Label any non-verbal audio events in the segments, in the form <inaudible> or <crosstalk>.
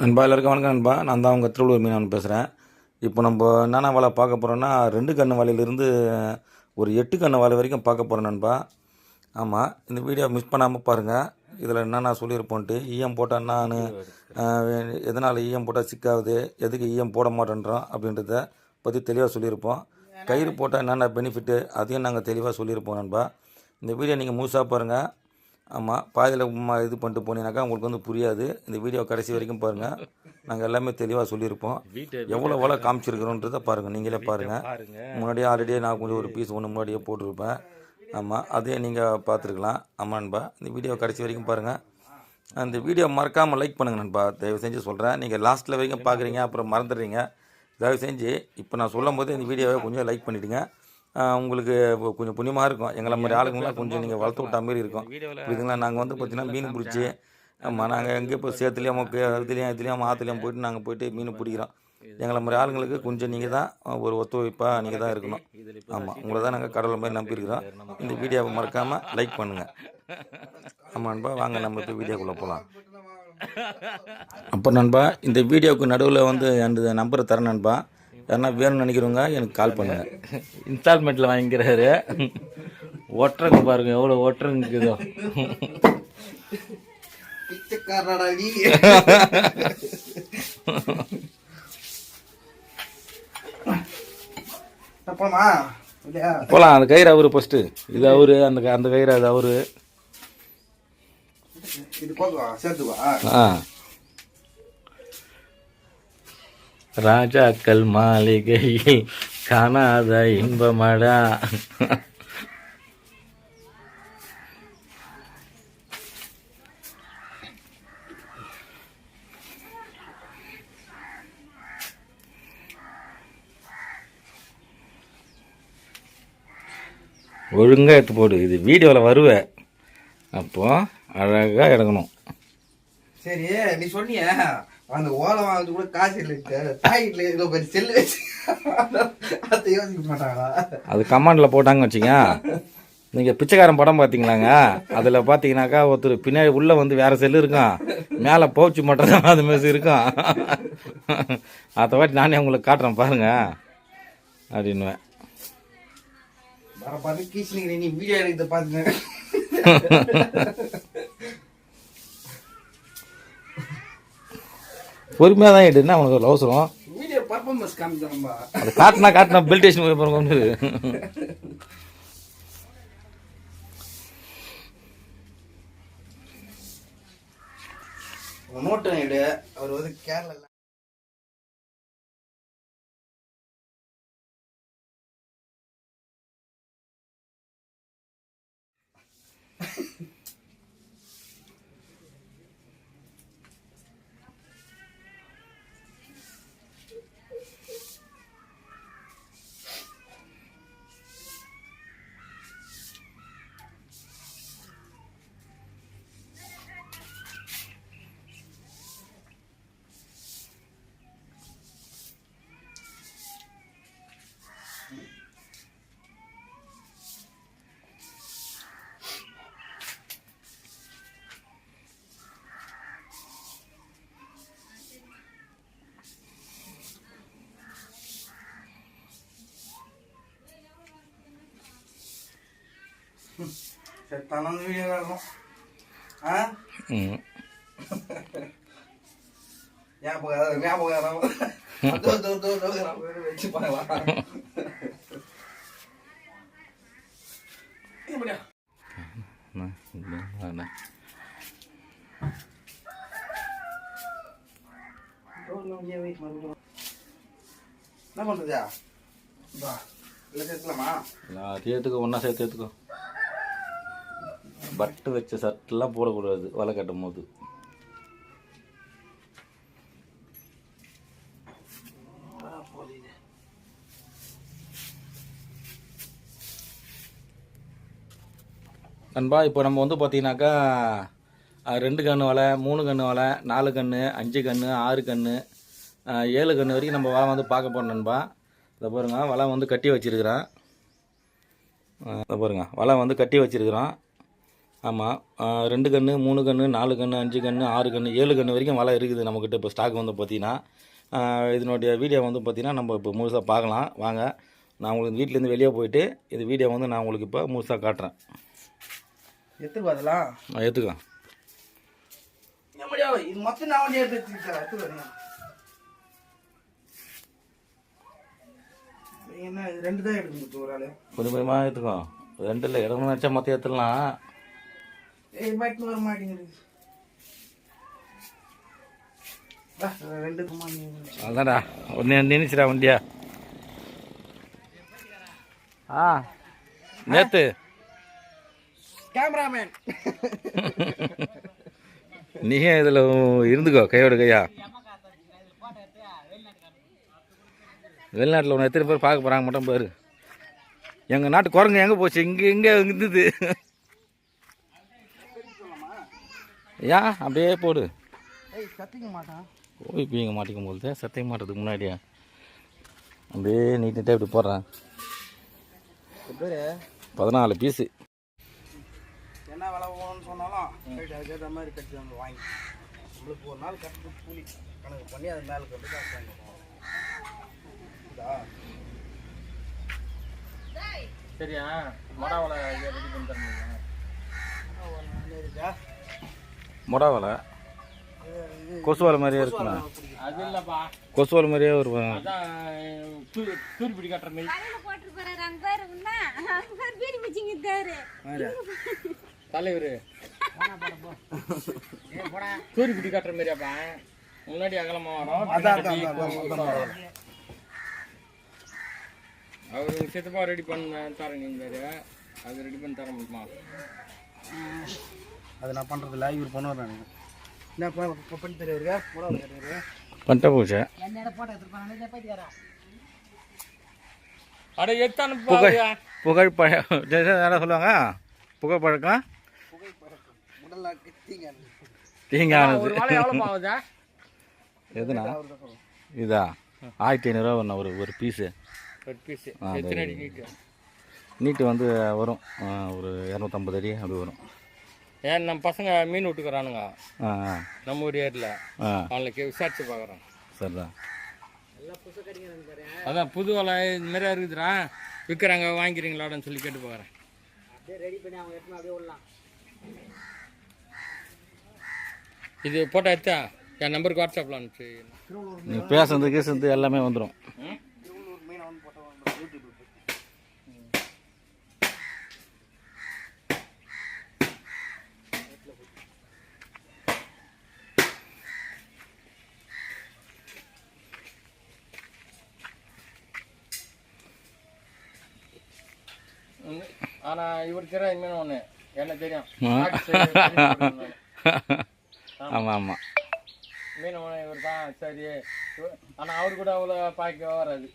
நண்பா எல்லாருக்கும் வணக்கம் நண்பா. நான் தான் உங்கள் திருவள்ளூர் மீனவன் பேசுகிறேன் இப்போ நம்ம என்னென்ன வலை பார்க்க போகிறோன்னா ரெண்டு கண்ணு வலையிலிருந்து ஒரு எட்டு கண்ணு வலை வரைக்கும் பார்க்க போகிறோம் நண்பா. ஆமாம் இந்த வீடியோ மிஸ் பண்ணாமல் பாருங்கள் இதில் என்னென்ன சொல்லியிருப்போன்ட்டு ஈயம் போட்டால் நான் எதனால் ஈயம் போட்டால் சிக்காகுது எதுக்கு ஈயம் போட மாட்டேன்றோம் அப்படின்றத பற்றி தெளிவாக சொல்லியிருப்போம். கயிறு போட்டால் என்னென்ன பெனிஃபிட்டு அதையும் நாங்கள் தெளிவாக சொல்லியிருப்போம் நண்பா. இந்த வீடியோ நீங்கள் முழுசாக பாருங்கள் ஆமாம் பாதியில் இது பண்ணிட்டு போனீங்கன்னாக்கா உங்களுக்கு வந்து புரியாது. இந்த வீடியோ கடைசி வரைக்கும் பாருங்கள் நாங்கள் எல்லாமே தெளிவாக சொல்லியிருப்போம். எவ்வளோ எவ்வளோ காமிச்சிருக்கிறோன்றதை பாருங்கள் நீங்களே பாருங்கள் முன்னாடியே ஆல்ரெடியே நான் கொஞ்சம் ஒரு பீஸ் ஒன்று முன்னாடியே போட்டிருப்பேன். ஆமாம் அதையும் நீங்கள் பார்த்துருக்கலாம். ஆமாம் நண்பா இந்த வீடியோ கடைசி வரைக்கும் பாருங்கள் அந்த வீடியோ மறக்காமல் லைக் பண்ணுங்க நண்பா. தயவு செஞ்சு சொல்கிறேன் நீங்கள் லாஸ்ட்டில் வரைக்கும் பார்க்குறீங்க அப்புறம் மறந்துடுறீங்க. தயவு செஞ்சு இப்போ நான் சொல்லும் போது இந்த வீடியோவை கொஞ்சம் லைக் பண்ணிவிடுங்க உங்களுக்கு கொஞ்சம் புண்ணியமாக இருக்கும். எங்களை மாதிரி ஆளுங்களாம் கொஞ்சம் நீங்கள் வளர்த்து விட்டா மாதிரி இருக்கும். இதுங்களா நாங்கள் வந்து பார்த்தீங்கன்னா மீன் பிடிச்சி ஆமாம் நாங்கள் எங்கே இப்போ சேத்துலேயும் இதுலேயும் இதுலேயும் ஆற்றுலையும் போயிட்டு நாங்கள் போயிட்டு மீன் பிடிக்கிறோம். எங்களை மாதிரி ஆளுங்களுக்கு கொஞ்சம் நீங்கள் தான் ஒரு ஒத்துழைப்பாக நீங்கள் தான் இருக்கணும். ஆமாம் உங்களை தான் நாங்கள் கடவுள் மாதிரி நம்பியிருக்கிறோம். இந்த வீடியோவை மறக்காமல் லைக் பண்ணுங்கள் ஆமாம் நண்பா வாங்க நம்ம இப்போ வீடியோக்குள்ளே போகலாம் <laughs> அப்போ நண்பா இந்த வீடியோவுக்கு நடுவில் வந்து அந்த நம்பரை தரேன் நண்பா. யாருன்னா வேணும்னு நினைக்கிறவங்க எனக்கு கால் பண்ணுங்கள் இன்ஸ்டால்மெண்ட்டில் வாங்கிக்கிறாரு. ஒட்டுறங்க பாருங்க எவ்வளோ ஒட்டுறங்க இருக்குதோ. <laughs> போகலாம் அந்த கயிறு அவரு ஃபஸ்ட்டு இது அவரு அந்த க- அந்த கயிறு அது அவரு. ஆ. ராஜாக்கள் மாளிகையில் காணாத இன்பமடா. ஒழுங்காக எடுத்து போடு. இது வீடியோவில் வருவேன் அப்போ அழகாக இறங்கணும். சரி நீ சொன்னியா? அந்த ஓலை வாங்குறது கூட காசு இல்லை தாயிட்ல ஏதோ ஒரு செல்லு வச்சு அதை யோசிக்க மாட்டாங்களா? அது கமாண்டில் போட்டாங்க வச்சுங்க நீங்கள் பிச்சைக்காரன் படம் பார்த்தீங்களாங்க அதில் பார்த்தீங்கன்னாக்கா ஒருத்தர் பின்னாடி உள்ளே வந்து வேறு செல்லு இருக்கும். மேலே பவுச்சு மட்டும் அது மாதிரி இருக்கும். அதை வாட்டி நானே உங்களுக்கு காட்டுறேன் பாருங்க. அப்படின்னுவேன். நீ வீடியோ எடுக்கிறத பார்த்துங்க பொறுமையாக தான் எடுன்னா உனக்கு ஒரு அவசரம் வீடியோ பர்ஃபார்மன்ஸ் காமிக்கிறோம்பா அது காட்டினா காட்டினா பெல் ஸ்டேஷன் போய் பாருங்க வந்து நோட்டு எடு அவர் வந்து கேரளா செத்தான வீடியோ காட்டணும் ஆ ஞாபகம் ஞாபகம் வச்சு பாருங்களா இப்படியா என்ன சேர்த்துலாமா எல்லாத்தையும் ஒன்றா சேர்த்து எடுத்துக்கோ பட்டு வச்ச சட்டெல்லாம் போடக்கூடாது வலை கட்டும் போது. நண்பா இப்போ நம்ம வந்து பார்த்தீங்கன்னாக்கா ரெண்டு கன்று வலை மூணு கன்று வலை நாலு கன்று அஞ்சு கன்று ஆறு கன்று ஏழு கன்று வரைக்கும் நம்ம வலை வந்து பார்க்க போகிறோம் நண்பா. இதை பாருங்க வலை வந்து கட்டி வச்சிருக்கிறேன். இதை பாருங்க வலை வந்து கட்டி வச்சிருக்கிறோம் ஆமாம் ரெண்டு கன்று மூணு கன்று நாலு கன்று அஞ்சு கன்று ஆறு கன்று ஏழு கன்று வரைக்கும் வலை இருக்குது நம்மக்கிட்ட இப்போ ஸ்டாக் வந்து பார்த்தீங்கன்னா இதனுடைய வீடியோ வந்து பார்த்தீங்கன்னா நம்ம இப்போ முழுசாக பார்க்கலாம் வாங்க. நான் உங்களுக்கு வீட்டிலேருந்து வெளியே போயிட்டு இது வீடியோ வந்து நான் உங்களுக்கு இப்போ முழுசாக காட்டுறேன். எத்துக்கு அதெல்லாம் நான் ஏற்றுக்கலாம் எப்படியா இது மொத்தம் நான் எடுத்து என்ன ரெண்டு தான் எடுக்க முடியும் ஒரு ஆளு. கொஞ்சம் கொஞ்சமாக ஏற்றுக்கோ ரெண்டு இல்லை இடம்னு நினச்சா மொத்தம் ஏற்றுலாம் பைக்கு வர மாட்டேங்குது அதான்டா ஒன்று நினைச்சிடா வண்டியா ஆ நேத்து கேமராமேன் நீயே இதில் இருந்துக்கோ கையோட கையா வெளிநாட்டில் ஒன்று எத்தனை பேர் பார்க்க போகிறாங்க மட்டும் பாரு எங்கள் நாட்டு குரங்கு எங்கே போச்சு இங்கே இங்கே இருந்தது ஏன் அப்படியே போடு. ஏய் கத்திக்க மாட்டான் போய் பீங்க மாட்டிக்கும் போது சத்தியம் மாட்டுறதுக்கு முன்னாடியே? அப்படியே நீட் நீட்டாக இப்படி போடுறேன் பேரு? பதினாலு பீஸு என்ன விலை போகணும்னு சொன்னாலும் அதுக்கேற்ற மாதிரி கட்டி வந்து வாங்கி. நம்மளுக்கு ஒரு நாள் கட்டு கூலி. கணக்கு பண்ணி அது மேலே கட்டு காசு வாங்கிப்போம் இதா சரியா மொடாவில் ரெடி பண்ணி தரணும் இருக்கா மொடா வலை கொசு வலை மாதிரியே இருக்குண்ணா அது இல்லைப்பா கொசு வலை மாதிரியே ஒரு தூர் தூர்பிடி கட்டுற மாதிரி அங்க பாரு பீடி தலைவர் கட்டுற மாதிரியாப்பா முன்னாடி அகலமா வரும். அவரு சித்தப்பா ரெடி பண்ண தரேன் நீங்க அது ரெடி பண்ணி தர முடியுமா? அது நான் பண்ணுறதில்ல இவர் பண்ணுவார் நான் என்ன இப்போ பண்ணி பண்ணிட்ட போச்சு. அட எத்தான புகழ் புகழ் பழ என்ன சொல்லுவாங்க? புகழ் பழக்கம்? முதல்ல கிட்டிங்க தீங்கானது. எதுனா? இதா? ஆயிரத்தி ஐநூறுரூவா வரணும் ஒரு ஒரு பீஸு நீட்டு? வந்து வரும். ஒரு இரநூத்தம்பது அடி அப்படி வரும். ஏன் நம்ம பசங்க மீன் விட்டுக்கிறானுங்க. நம்ம ஊர் ஏரியில். அவங்களுக்கு விசாரிச்சு பார்க்குறோம் சரிதான். அதான் புது வலை இது மாதிரி இருக்குதுடா. விற்கிறாங்க வாங்கிக்கிறீங்களாடான்னு சொல்லி கேட்டு பார்க்குறேன். இது போட்டோ எடுத்தா? என் நம்பருக்கு வாட்ஸ்அப்பில் அனுப்பிச்சு. நீ பேசுறது கேசுறது எல்லாமே வந்துடும் ம்? திருவள்ளூர் மீனை வந்து போட்டோம் யூடியூப் ம். ஆனா இவர் தெரியாது மீன் ஒன்று என்ன தெரியும். ஆமாம் ஆமாம் மீன் ஒன்று இவர் தான் சரி. இவ- ஆனா அவர் கூட அவ்வளோ பாய்க்க வராது.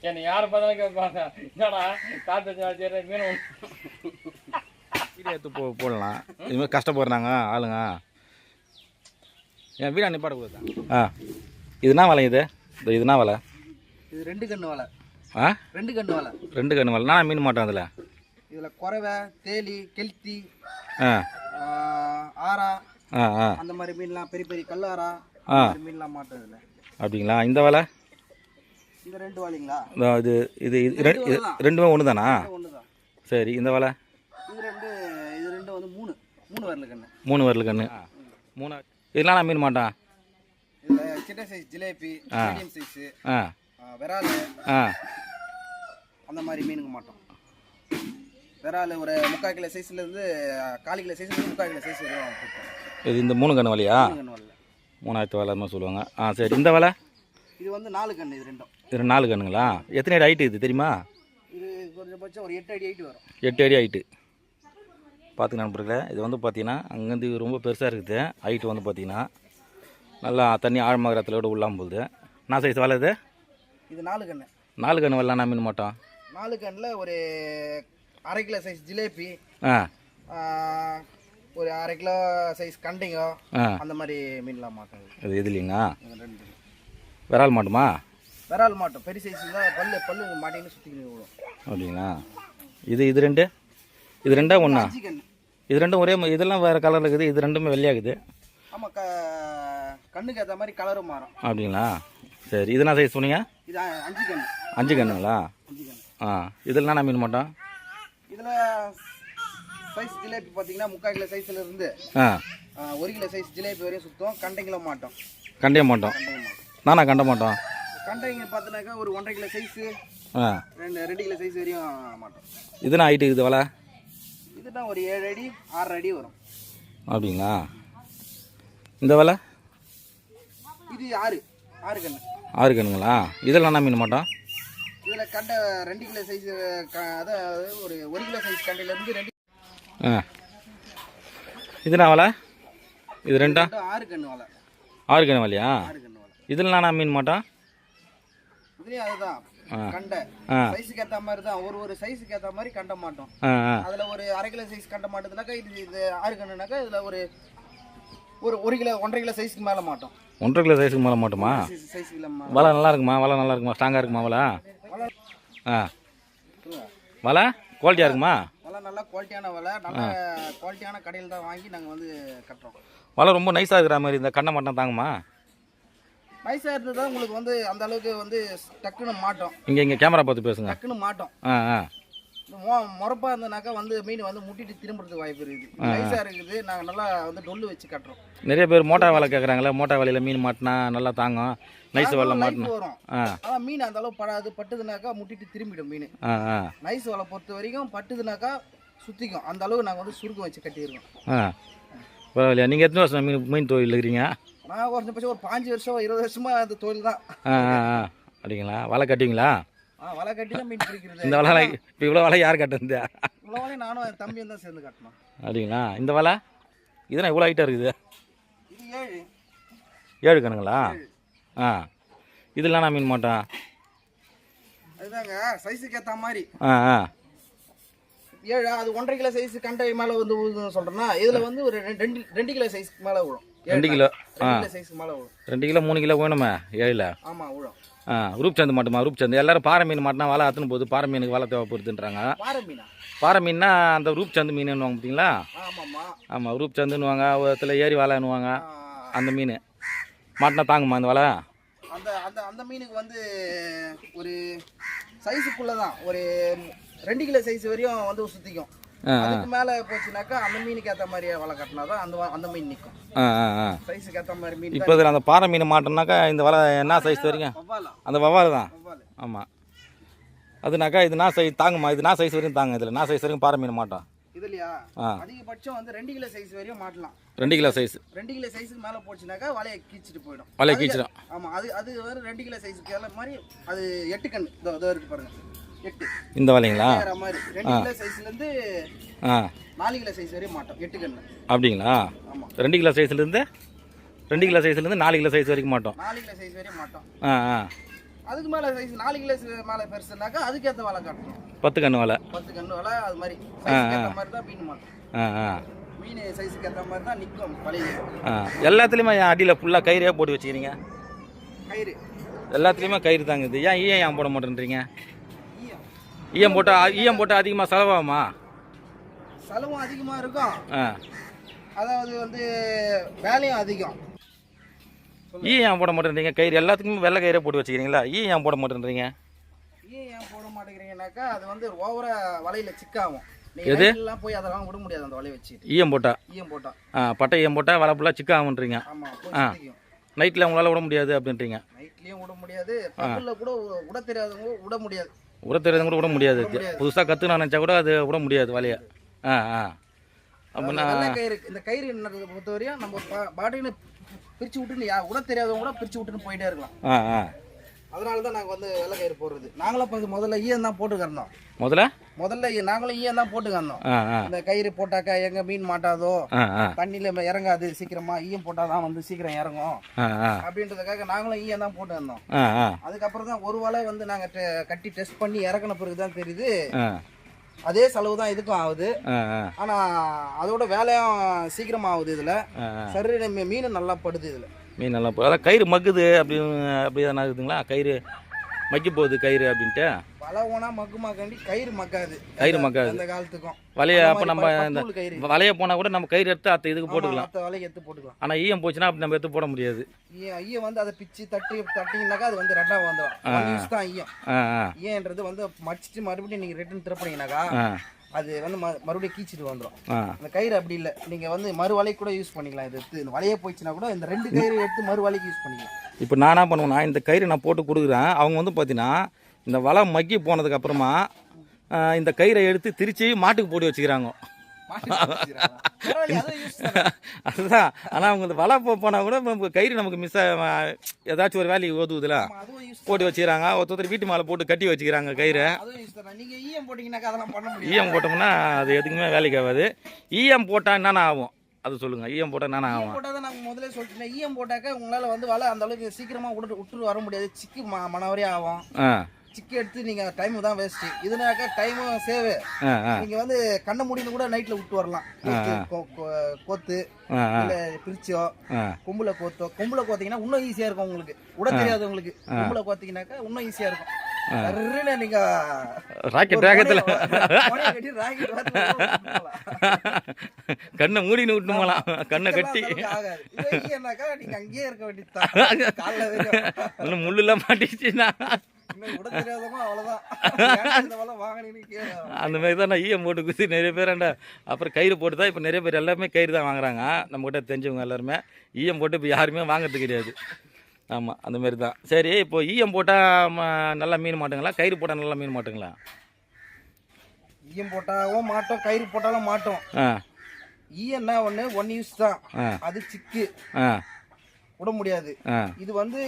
என்னை யாரை பார்த்தாலும் கேட்பாங்க. என்னடா காத்து மீன் ஒன்று வீடியோ எடுத்து போ போடலாம். இதுமாதிரி கஷ்டப்படுறாங்க ஆளுங்க. என் வீடா நிப்பாடக்கூடாது ஆ. இதுனா வலை இது? இதுனா வலை? இது ரெண்டு கண்ணு வலை. ஆ? ரெண்டு கண்ணு வலை. ரெண்டு கன்று வலை. நான் மீன் மாட்டேன் அதில்? இதில் குறவை தேலி கெளுத்தி ஆரா அந்த மாதிரி மீன்லாம் பெரிய பெரிய கல்லாரா மீன்லாம் மாட்டோம் இதில் அப்படிங்களா? இந்த வலை? இந்த ரெண்டு வாளிங்களா இந்த இது இது இது ரெண்டு இது ரெண்டுமே ஒன்று தானா ஒன்று தான் சரி இந்த வலை? இது ரெண்டு இது ரெண்டு வந்து மூணு. மூணு வரல கண்ணு மூணு வரல கன்று. மூணு இதெல்லாம் நான் மீன் மாட்டேன்? இதில் சின்ன சைஸ் ஜிலேபி மீடியம் சைஸு ஆ. விரால் ஆ. அந்த மாதிரி மீனுங்க மாட்டோம். விரால் ஒரு முக்கால் கிலோ சைஸ்லேருந்து கால் கிலோ சைஸ்லேருந்து முக்கால் கிலோ சைஸ் வரையும் இது இந்த மூணு வலையா? கண்ணு வரல மூணாயிரத்து வலை மாதிரி சொல்லுவாங்க. ஆ சரி. இந்த வலை? இது வந்து நாலு கண்ணு இது ரெண்டும். இது நாலு கண்ணுங்களா எத்தனை அடி ஹைட்டு இது தெரியுமா? இது கொஞ்சபட்சம் ஒரு எட்டு அடி ஹைட்டு வரும். எட்டு அடி ஹைட்டு பார்த்துக்க நண்பர்களே இது வந்து பார்த்தீங்கன்னா அங்கேருந்து ரொம்ப பெருசாக இருக்குது. ஹைட்டு வந்து பார்த்தீங்கன்னா நல்லா தண்ணி ஆழமாக இடத்துல உள்ளாம போகுது. நான் சைஸ் வலை இது நாலு கண்ணு நாலு கன்று வரலாம் மீன் மாட்டோம் நாலு கண்ணில் ஒரு அரை கிலோ சைஸ் ஜிலேபி ஒரு அரை கிலோ சைஸ் கண்டிங்கோ அந்த மாதிரி மீன்லாம் மாட்டோம் இது. இது இது இல்லைங்களா இது ரெண்டு. விரால் மாட்டுமா? விரால் மாட்டோம். பெரிய சைஸ் தான் பல்லு பல்லு மாட்டின்னு சுற்றிக்கிட்டு விடும். அப்படிங்களா? இது இது ரெண்டு? இது ரெண்டா ஒன்றா கண்ணு இது ரெண்டும் ஒரே இதெல்லாம் வேறு கலரில் இருக்குது. இது ரெண்டுமே வெள்ளையாகுது. ஆமா க கண்ணுக்கு ஏற்ற மாதிரி கலரும் மாறும். அப்படிங்களா? சரி இது என்ன சைஸ் சொன்னீங்க? இது அஞ்சு கண்ணு அஞ்சு கண்ணு ஆ இதில் என்ன மீன் மாட்டோம்? இதுல சைஸ் ஜிலேபி பார்த்தீங்கன்னா முக்கால் கிலோ சைஸ்ல இருந்து ஆ. ஒரு கிலோ சைஸ் ஜிலேபி வரையும் சுத்தம். கண்டைங்கள மாட்டோம். கண்டே மாட்டோம். நானா கண்ட மாட்டோம்? கண்டைங்க பார்த்தீங்கன்னாக்கா ஒரு ஒன்றரை கிலோ சைஸு ஆ. ரெண்டு ரெண்டு கிலோ சைஸ் வரையும் மாட்டோம். இதுனா ஹைட்டு இருக்குது வலை? இதுதான் ஒரு ஏழு அடி ஆறு அடி வரும். அப்படிங்களா? இந்த வலை? இது ஆறு ஆறு கண்ணு ஆறு கண்ணுங்களா? இதெல்லாம் என்ன மீன் மாட்டோம் இதில் கண்டை ரெண்டு கிலோ சைஸ் அதாவது ஒரு ஒரு கிலோ சைஸ் கண்டையிலேருந்து ரெண்டு ஆ. இதுனா வலை? இது ரெண்டா? ஆறு கண்ணு வலை. ஆறு கண்ணு வலையா? ஆறு கண்ணு வலை. இதில் நான் மீன் மாட்டோம் இதுலேயும் அதுதான். கண்டை. சைஸுக்கு ஏற்ற மாதிரி தான். ஒரு ஒரு சைஸுக்கு ஏற்ற மாதிரி கண்ட மாட்டோம். அதில் ஒரு அரை கிலோ சைஸ் கண்ட மாட்டதுனாக்கா இது இது ஆறு கண்ணுனாக்கா இதில் ஒரு ஒரு ஒரு கிலோ ஒன்றரை கிலோ சைஸ்க்கு மேலே மாட்டோம். ஒன்றரை கிலோ சைஸுக்கு மேலே மாட்டோமா? வலை நல்லா இருக்குமா? வலை நல்லா இருக்குமா? ஸ்ட்ராங்காக இருக்குமா வலை? ஆ. வலை குவாலிட்டியாக இருக்குமா? வலை நல்லா குவாலிட்டியான வலை. நல்ல குவாலிட்டியான கடையில் தான் வாங்கி நாங்கள் வந்து கட்டுறோம். வலை ரொம்ப நைஸாக இருக்கிற மாதிரி இந்த கண்ணை மட்டும் தாங்குமா? நைஸாக இருந்ததா உங்களுக்கு வந்து அந்த அளவுக்கு வந்து டக்குன்னு மாட்டோம். இங்கே இங்கே கேமரா பார்த்து பேசுங்க. டக்குன்னு மாட்டோம். ஆ ஆ. மொ முறப்பா இருந்தனாக்கா வந்து மீன் வந்து முட்டிட்டு திரும்புறதுக்கு வாய்ப்பு இருக்குது. நைஸாக இருக்குது. நாங்கள் நல்லா வந்து டொல்லு வச்சு கட்டுறோம். நிறைய பேர் மோட்டா வலை கேட்குறாங்களே மோட்டா வலையில் மீன் மாட்டினா நல்லா தாங்கும். நைஸ் வலை மாட்டினா. வரும். ஆனால் மீன் அந்த அளவு படாது பட்டுதுனாக்கா முட்டிட்டு திரும்பிடும் மீன். நைஸ் வலை பொறுத்த வரைக்கும் பட்டுதுனாக்கா சுற்றிக்கும் அந்த அளவு நாங்கள் வந்து சுருக்கம் வச்சு கட்டியிருக்கோம். பரவாயில்லையா. நீங்கள் எத்தனை வருஷம் மீன் மீன் தொழில் இருக்கிறீங்க? நான் குறைஞ்சபட்சம் ஒரு பாஞ்சு வருஷம் இருபது வருஷமா அந்த தொழில் தான். அப்படிங்களா? வலை கட்டுவீங்களா? ஆ வலை கட்டி தான் மீன் பிடிக்கிறது. இந்த வலை இப்போ இவ்வளோ வலை யார் கட்டுறது இவ்வளோ நானும் என் தம்பியும் தான் சேர்ந்து கட்டணும் அப்படிங்களா? இந்த வலை? இதெல்லாம் இவ்வளோ ஹைட்டாக இருக்குது? இது ஏழு. ஏழு கணுங்களா ஆ. இதெல்லாம் நான் மீன் மாட்டோம் அதுதாங்க சைஸுக்கு ஏற்ற மாதிரி. ஆ ஆ. ஏழு அது ஒன்றரை கிலோ சைஸ் கண்டை மேலே வந்து விழுதுன்னு சொல்கிறேன்னா இதில் வந்து ஒரு ரெண்டு ரெண்டு கிலோ சைஸ்க்கு மேலே விழும் ரெண்டு கிலோ? ஆ. சைஸ்க்கு மேலே விழும் ரெண்டு கிலோ மூணு கிலோ வேணுமே ஏழில்? ஆமாம் விழும் ஆ ரூப் சந்து மாட்டுமா ரூப் சந்து. எல்லாரும் பாறை மீன் மாட்டினா வலை அத்துன்னு போகுது. பாறை மீனுக்கு வலை தேவைப்படுதுன்றாங்க பாறை மீனா? மீன்னா அந்த ரூப் சந்து மீனுன்னுவாங்க பார்த்தீங்களா? ஆமாம் ரூப் சந்துன்னுவாங்க. ஒருத்தில் ஏரி வலைன்னுவாங்க அந்த மீன். மாட்டினா தாங்குமா அந்த வலை அந்த அந்த அந்த மீனுக்கு வந்து ஒரு சைஸுக்குள்ளே தான் ஒரு ரெண்டு கிலோ சைஸ் வரையும் வந்து சுற்றிக்கும் அதுக்கு மேலே போச்சுனாக்கா அந்த மீனுக்கு ஏற்ற மாதிரியே வலை கட்டினா தான் அந்த அந்த மீன் நிற்கும் சைஸுக்கு ஏற்ற மாதிரி மீன் இப்போ இதில் அந்த பாறை மீன் மாட்டோம்னாக்கா இந்த வலை என்ன சைஸ் வரைக்கும்? அந்த வவ்வால் தான். ஆமாம் அதுனாக்கா இது நான் சைஸ் தாங்குமா? இது நான் சைஸ் வரைக்கும் தாங்க இதில்? நான் சைஸ் வரைக்கும் பாறை மீன் மாட்டோம்? இதுலையா. அதிகபட்சம் வந்து ரெண்டு கிலோ சைஸ் வரையும் மாட்டலாம். ரெண்டு கிலோ சைஸ் ரெண்டு கிலோ சைஸுக்கு மேலே போச்சுனாக்கா வலையை கீச்சிட்டு போயிடும். வலையை கீச்சிடும். ஆமாம் அது அது வேறு ரெண்டு கிலோ சைஸுக்கு மாதிரி அது எட்டு கண் இதோ இதோ இருக்கு பாருங்க. இந்த வலைங்களா? ஆ. நாலு கிலோ சைஸ் வரையும் மாட்டோம். எட்டு கண் அப்படிங்களா? ரெண்டு கிலோ சைஸ்லேருந்து ரெண்டு கிலோ சைஸ்லேருந்து நாலு கிலோ சைஸ் வரைக்கும் மாட்டோம். நாலு கிலோ சைஸ் வரையும் மாட்டோம். ஆ ஆ. அதுக்கு மேலே சைஸ் நாலு கிலோ மேலே பெருசுனாக்கா அதுக்கேற்ற வலை காட்டணும் பத்து கன்று வலை. பத்து கண்ணு வலை அது மாதிரி. மாதிரி தான் மீன் மாட்டோம். ஆ ஆ. மீன் சைஸுக்கு ஏற்ற மாதிரி தான் நிற்கும் ஆ. எல்லாத்துலேயுமே என் அடியில் ஃபுல்லாக கயிறே போட்டு வச்சுக்கிறீங்க? கயிறு. எல்லாத்துலேயுமே கயிறு தாங்குது ஏன் ஈயம் ஏன் போட மாட்டேன்றீங்க? ஈயம் போட்டால் ஈயம் போட்டால் அதிகமாக செலவாகுமா? செலவும் அதிகமாக இருக்கும் அதாவது வந்து வேலையும் அதிகம். ஈயம் ஏன் போட மாட்டேன்றீங்க கயிறு எல்லாத்துக்குமே வெள்ளை கயிறே போட்டு வச்சுக்கிறீங்களா? ஏன் போட மாட்டேன்றீங்க. ஏன் ஏன் போட மாட்டேங்கிறீங்கனாக்கா அது வந்து ஓவரா வலையில சிக்காகும். எது? எல்லாம் போய் அதெல்லாம் விட முடியாது அந்த வலையை வச்சு. ஈயம் போட்டால் ஈயம் போட்டா. ஆ பட்டை ஈயம் போட்டால் வலை ஃபுல்லாக சிக்காகுன்றீங்க. ஆ. நைட்டில் உங்களால் விட முடியாது அப்படின்றீங்க. நைட்லயும் விட முடியாது பகல்ல கூட விட தெரியாதவங்க விட முடியாது. உட தெரியாத கூட விட முடியாது. புதுசாக கற்றுன்னு நினச்சா கூட அது விட முடியாது வலையை. ஆ ஆ. அப்போ அந்த நான் வெள்ளை கயிறு இந்த கயிறு பொறுத்தவரையும் நம்ம பா- பாட்டுன்னு பிரிச்சு விட்டுன்னு விட தெரியாதவங்க கூட பிரிச்சு விட்டுன்னு போயிட்டே இருக்கலாம். ஆ ஆ. அதனால தான் நாங்கள் வந்து வெள்ளை கயிறு போடுறது. நாங்களும் இப்போ முதல்ல ஈயம் தான் போட்டுக்கிறோம் முதல்ல? முதல்ல நாங்களும் ஈயம் தான் போட்டுக்கிறோம் இந்த கயிறு போட்டாக்கா எங்க மீன் மாட்டாதோ? தண்ணியில இறங்காது சீக்கிரமா ஈயம் போட்டாதான் வந்து சீக்கிரம் இறங்கும். அப்படின்றதுக்காக நாங்களும் ஈயம் தான் போட்டு வந்தோம். ஆ ஆ. அதுக்கப்புறம் தான் ஒரு வலை வந்து நாங்க கட்டி டெஸ்ட் பண்ணி இறக்குன பிறகு தான் தெரியுது. அதே செலவு தான் இதுக்கும் ஆகுது. ஆனா அதோட வேலையும் சீக்கிரமா ஆகுது இதுல. சரி மீ- மீனும் நல்லா படுது இதுல. மீன் நல்லா போ- அதான் கயிறு மக்குது அப்படி அப்படி தானே இருக்குதுங்களா? கயிறு மக்கி போகுது கயிறு அப்படின்ட்டு. வலை ஓனா மக்குமாக்காண்டி கயிறு மக்காது. கயிறு மக்காது. அந்த காலத்துக்கும். வலைய அப்போ நம்ம இந்த வலைய போனால் கூட நம்ம கயிறு எடுத்து அத்தை இதுக்கு போட்டுக்கலாம். மற்ற வலையை எடுத்து போட்டுக்கலாம். ஆனால் ஈயம் போச்சுன்னா அப்படி நம்ம எடுத்து போட முடியாது. ஈயம் வந்து அதை பிச்சு தட்டி தட்டிங்கனாக்கா அது வந்து ரெண்டாக வந்துடும். தான் ஈயம். ஈயன்றது வந்து மடிச்சிட்டு மறுபடியும் நீங்கள் ரிட்டர்ன் திருப்பினீங்கனாக்கா அது வந்து மறுபடியும் கீச்சிட்டு வந்துடும் அந்த கயிறு அப்படி இல்லை. நீங்கள் வந்து மறு வலை கூட யூஸ் பண்ணிக்கலாம். இது எடுத்து இந்த வலையே போயிடுச்சுன்னா கூட இந்த ரெண்டு கயிறு எடுத்து மறு வலைக்கு யூஸ் பண்ணிக்கலாம். இப்போ நான் என்ன பண்ணுவேன்னா இந்த கயிறு நான் போட்டு கொடுக்குறேன். அவங்க வந்து பார்த்தீங்கன்னா இந்த வலை மக்கி போனதுக்கு அப்புறமா ஆ, இந்த கயிறை எடுத்து திரிச்சு மாட்டுக்கு போட்டு வச்சுக்கிறாங்க. <laughs> அதுதான். ஆனால் அவங்க இந்த வலை போ போனால் கூட நம்ம கயிறு நமக்கு மிஸ் ஏதாச்சும் ஒரு வேலைக்கு யூஸ் போட்டு வச்சுக்கிறாங்க. ஒருத்தர் வீட்டு மேலே போட்டு கட்டி வச்சுக்கிறாங்க கயிறை. நீங்கள் ஈயம் முடியும் ஈயம் போட்டோம்னா அது எதுக்குமே வேலைக்கு ஆகாது. ஈயம் போட்டால் என்னென்ன ஆகும்? அது சொல்லுங்கள் ஈயம் போட்டால் என்னென்ன ஆகும்? போட்டால் தான் நான் முதல்ல சொல்லிட்டேன். ஈயம் போட்டாக்க உங்களால் வந்து வலை அந்த அளவுக்கு சீக்கிரமாக விட்டு விட்டு வர முடியாது. சிக்கு மனவரே ஆகும். ஆ. சிக்கு எடுத்து நீங்கள் டைம் தான் வேஸ்ட்டு இதுனாக்கா டைமும் சேவ் நீங்கள் வந்து கண்ணை மூடின்னு கூட நைட்டில் விட்டு வரலாம். கோத்து, இல்லை பிரிச்சோ கொம்புல கோத்தோ கொம்புல கோத்தீங்கன்னா இன்னும் ஈஸியாக இருக்கும் உங்களுக்கு. விட தெரியாது உங்களுக்கு கொம்புல கோத்தீங்கன்னாக்கா இன்னும் ஈஸியாக இருக்கும். நீங்க ராக்கெட் வேகத்தில் கண்ணை மூடின்னு விட்டு போகலாம். கண்ணை கட்டி. நீங்க அங்கேயே இருக்க வரைக்கும். இன்னும் <laughs> முள்ளுலாம் மாட்டிச்சுன்னா <laughs> அந்த மாதிரி தான் நான் ஈயம் போட்டு குத்தி நிறைய பேர் அப்புறம் கயிறு போட்டு தான் இப்போ நிறைய பேர் எல்லாருமே கயிறு தான் வாங்குறாங்க. நம்மக்கிட்ட தெரிஞ்சவங்க எல்லாருமே ஈயம் போட்டு இப்போ யாருமே வாங்குறது கிடையாது. ஆமாம் அந்த மாதிரி தான். சரி இப்போ ஈயம் போட்டால் நல்லா மீன் மாட்டுங்களா? கயிறு போட்டால் நல்லா மீன் மாட்டுங்களா? ஈயம் போட்டாவும் மாட்டோம் கயிறு போட்டாலும் மாட்டோம். ஆ. ஈயம்னா ஒண்ணு ஒன் யூஸ் தான். அது சிக்கு. விட முடியாது. இது வந்து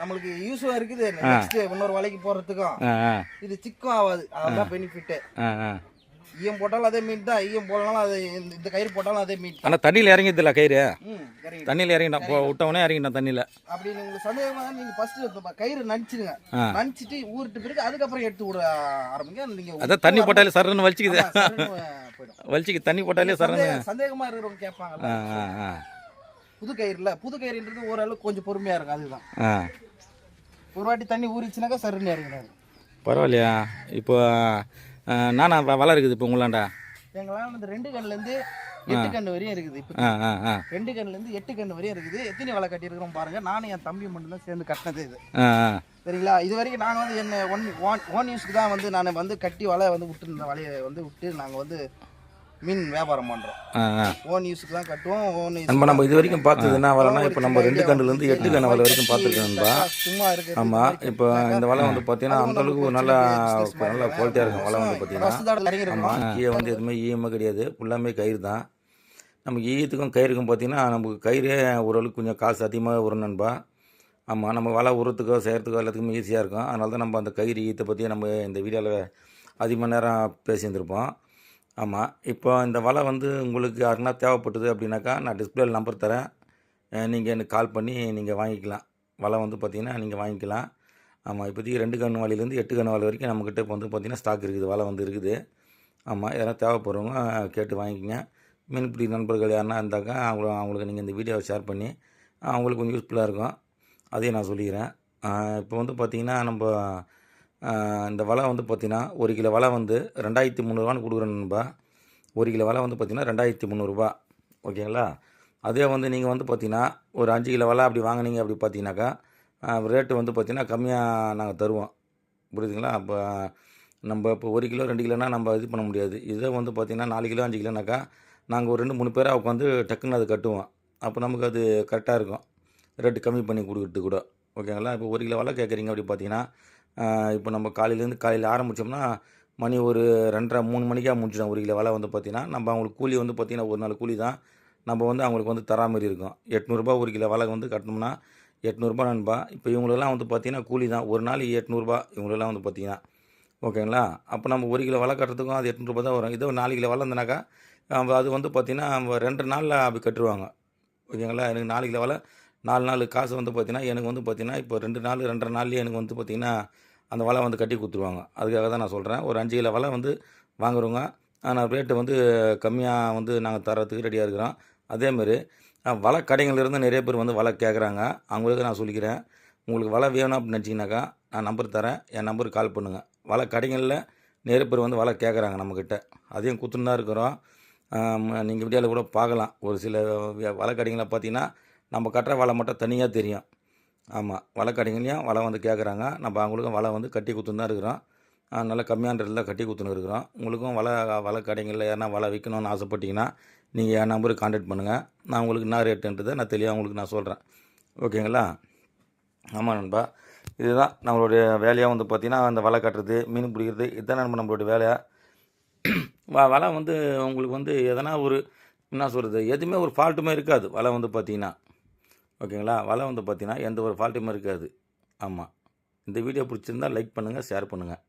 நம்மளுக்கு யூஸும் இருக்குது. நெக்ஸ்ட் இன்னொரு வேலைக்கு போறதுக்கும் இது சிக்கும் ஆகாது. ஆ. ஆ ஈயம் போட்டாலும் அதே மீன் தான். ஈயம் போடலாம் அது இந்த கயிறு போட்டாலும் அதே மீன் ஆனால் தண்ணியில் இறங்கிதில்ல கயிறு? தண்ணியில் இறங்கிட்டேன் போ விட்டவொடனே இறங்கிட்டேன் தண்ணியில். அப்படி உங்களுக்கு சந்தேகமா தான் நீங்க ஃபர்ஸ்ட் கயிறு நடிச்சிடுங்க ஆ. நடிச்சிட்டு ஊறிட்டு பிறகு அதுக்கப்புறம் எடுத்து விட ஆரம்பிங்க. நீங்க அதான் தண்ணி போட்டாலே சரன்னு வலிச்சிக்குது. வலிச்சிக்கு தண்ணி போட்டாலே சரன்னு சந்தேக- சந்தேகமா இருக்கிறவங்க ஆ. புது கயிறுல புது கயிறுன்றது ஓரளவுக்கு கொஞ்சம் பொறுமையா இருக்கும் அதுதான். ஆ. ஒரு வாட்டி தண்ணி ஊறிச்சுனாக்கா சருன்னு இறங்கினாரு பரவாயில்லையா? இப்போ நானா வலை இருக்குது இப்போ உங்களாண்டா? எங்களால் இந்த ரெண்டு கண்ணுல இருந்து எட்டு கண்ணு வரையும் இருக்குது. இப்போ ஆ ஆ ஆ. ரெண்டு கண்ணுல இருந்து எட்டு கண்ணு வரையும் இருக்குது. எத்தனை வலை கட்டியிருக்கிறோம் பாருங்க. நானும் என் தம்பி மட்டும் தான் சேர்ந்து கட்டினது இது. ஆ ஆ. சரிங்களா? இது வரைக்கும் நான் வந்து என்ன ஒன் ஒன் ஓன் யூஸ்க்கு தான் வந்து நான் வந்து கட்டி வலை வந்து விட்டு இந்த வலையை வந்து விட்டு நாங்கள் வந்து மீன் வியாபாரம் பண்ணுறோம் ஓன் யூஸுக்கு தான் கட்டுவோம் ஓன் நம்ம நம்ம இது வரைக்கும் பார்த்தது என்ன வலைனா இப்போ நம்ம ரெண்டு கண்ணுலேருந்து எட்டு கண்ணு வலை வரைக்கும் பார்த்துருக்கோம்பா சும்மா இருக்கு ஆமாம் இப்போ இந்த வலை வந்து பார்த்தீங்கன்னா அந்த அளவுக்கு ஒரு நல்ல நல்ல குவாலிட்டியாக இருக்கும். வலை வந்து பார்த்தீங்கன்னா ஆமாம் கீழே வந்து எதுவுமே ஈயமே கிடையாது. ஃபுல்லாமே கயிறு தான். நமக்கு ஈயத்துக்கும் கயிறுக்கும் பார்த்தீங்கன்னா நமக்கு கயிறே ஓரளவுக்கு கொஞ்சம் காசு அதிகமாக வரும் நண்பா. ஆமாம் நம்ம வலை உரத்துக்கோ செய்கிறதுக்கோ எல்லாத்துக்குமே ஈஸியாக இருக்கும். அதனால தான் நம்ம அந்த கயிறு ஈயத்தை பற்றி நம்ம இந்த வீடியோவில் அதிகமாக நேரம் பேசியிருந்திருப்போம். ஆமாம் இப்போ இந்த வலை வந்து உங்களுக்கு யாருன்னா தேவைப்பட்டது அப்படின்னாக்கா நான் டிஸ்பிளே நம்பர் தரேன். நீங்கள் எனக்கு கால் பண்ணி நீங்கள் வாங்கிக்கலாம். வலை வந்து பார்த்தீங்கன்னா நீங்கள் வாங்கிக்கலாம். ஆமாம் இப்போதைக்கு ரெண்டு கன்று வலையிலேருந்து எட்டு கன்று வலை வரைக்கும் நம்மக்கிட்ட இப்போ வந்து பார்த்திங்கன்னா ஸ்டாக் இருக்குது வலை வந்து இருக்குது. ஆமாம் யாராவது தேவைப்படுறவங்க கேட்டு வாங்கிக்கங்க. மீன்பிடி நண்பர்கள் யாருன்னா இருந்தாக்கா அவங்கள அவங்களுக்கு நீங்கள் இந்த வீடியோவை ஷேர் பண்ணி அவங்களுக்கு கொஞ்சம் யூஸ்ஃபுல்லாக இருக்கும். அதையும் நான் சொல்லிக்கிறேன். இப்போ வந்து பார்த்திங்கன்னா நம்ம இந்த வலை வந்து பார்த்திங்கன்னா ஒரு கிலோ வலை வந்து ரெண்டாயிரத்தி முந்நூறுவான்னு கொடுக்குறேன் நண்பா. ஒரு கிலோ வலை வந்து பார்த்திங்கன்னா ரெண்டாயிரத்தி முந்நூறுரூபா ஓகேங்களா? அதே வந்து நீங்கள் வந்து பார்த்தீங்கன்னா ஒரு அஞ்சு கிலோ வலை அப்படி வாங்குனீங்க அப்படி பார்த்தீங்கன்னாக்கா ரேட்டு வந்து பார்த்தீங்கன்னா கம்மியாக நாங்கள் தருவோம். புரியுதுங்களா? அப்போ நம்ம இப்போ ஒரு கிலோ ரெண்டு கிலோனா நம்ம இது பண்ண முடியாது. இதே வந்து பார்த்தீங்கன்னா நாலு கிலோ அஞ்சு கிலோனாக்கா நாங்கள் ஒரு ரெண்டு மூணு பேராக உட்காந்து டக்குன்னு அது கட்டுவோம். அப்போ நமக்கு அது கரெக்டாக இருக்கும். ரேட்டு கம்மி பண்ணி கொடுக்குறது கூட. ஓகேங்களா? இப்போ ஒரு கிலோ வலை கேட்குறீங்க அப்படி பார்த்தீங்கன்னா இப்போ நம்ம காலையிலேருந்து காலையில் ஆரம்பித்தோம்னா மணி ஒரு ரெண்டரை மூணு மணிக்காக முடிச்சிடும் ஒரு கிலோ வலை வந்து பார்த்தீங்கன்னா. நம்ம அவங்களுக்கு கூலி வந்து பார்த்தீங்கன்னா ஒரு நாள் கூலி தான். நம்ம வந்து அவங்களுக்கு வந்து தரா மாதிரி இருக்கும். எட்நூறுபா ஒரு கிலோ வலை வந்து கட்டணும்னா எட்நூறுபா நண்பா. இப்போ இவங்களெல்லாம் வந்து பார்த்தீங்கன்னா கூலி தான். ஒரு நாள் எட்நூறுபா இவங்களெல்லாம் வந்து பார்த்திங்கன்னா. ஓகேங்களா? அப்போ நம்ம ஒரு கிலோ வலை கட்டுறதுக்கும் அது எட்நூறுபா தான் வரும். இதே ஒரு நாலு கிலோ வலை இருந்தனாக்கா அது வந்து பார்த்திங்கன்னா அவங்க ரெண்டு நாளில் அப்படி கட்டுருவாங்க ஓகேங்களா? எனக்கு நாலு கிலோ வலை நாலு நாள் காசு வந்து பார்த்திங்கன்னா எனக்கு வந்து பார்த்திங்கன்னா இப்போ ரெண்டு நாள் ரெண்டரை நாள்லேயே எனக்கு வந்து பார்த்தீங்கன்னா அந்த வலை வந்து கட்டி கொடுத்துருவாங்க. அதுக்காக தான் நான் சொல்கிறேன் ஒரு அஞ்சு கிலோ வலை வந்து வாங்குறவங்க ஆனால் ரேட்டு வந்து கம்மியாக வந்து நாங்கள் தரத்துக்கு ரெடியாக இருக்கிறோம். அதேமாரி வலை கடைங்கள்லேருந்து நிறைய பேர் வந்து வலை கேட்குறாங்க அவங்களுக்கு நான் சொல்லிக்கிறேன். உங்களுக்கு வலை வேணும் அப்படின்னு நினச்சிங்கனாக்கா நான் நம்பர் தரேன். என் நம்பருக்கு கால் பண்ணுங்கள் வலை கடைகளில் நிறைய பேர் வந்து வலை கேட்குறாங்க நம்மக்கிட்ட அதையும் குத்துன்னு தான் இருக்கிறோம். நீங்கள் வீடியோவில் கூட பார்க்கலாம். ஒரு சில வலை கடைங்களை பார்த்தீங்கன்னா நம்ம கட்டுற வலை மட்டும் தனியாக தெரியும். ஆமாம் வலை கடைங்களையும் வலை வந்து கேட்குறாங்க நம்ம அவங்களுக்கும் வலை வந்து கட்டி கொடுத்துன்னு தான் இருக்கிறோம். நல்லா கம்மியான ரேட்டில் கட்டி கொடுத்துன்னு இருக்கிறோம். உங்களுக்கும் வலை வலை கடைங்களில் யாருனா வலை விற்கணும்னு ஆசைப்பட்டீங்கன்னா நீங்கள் என் நம்பருக்கு காண்டாக்ட் பண்ணுங்கள் நான் உங்களுக்கு என்ன ரேட்டுன்றதை நான் தெளிவாக உங்களுக்கு நான் சொல்கிறேன் ஓகேங்களா? ஆமாம் நண்பா. இதுதான் நம்மளுடைய வேலையாக வந்து பார்த்திங்கன்னா அந்த வலை கட்டுறது மீன் பிடிக்கிறது இதுதான் நம்ம நம்மளுடைய வேலையாக வலை வந்து உங்களுக்கு வந்து எதனா ஒரு என்ன சொல்கிறது எதுவுமே ஒரு ஃபால்ட்டுமே இருக்காது. வலை வந்து பார்த்திங்கன்னா ஓகேங்களா? வலை வந்து பார்த்திங்கன்னா எந்த ஒரு ஃபால்ட்டுமே இருக்காது. ஆமாம் இந்த வீடியோ பிடிச்சிருந்தா லைக் பண்ணுங்கள் ஷேர் பண்ணுங்கள்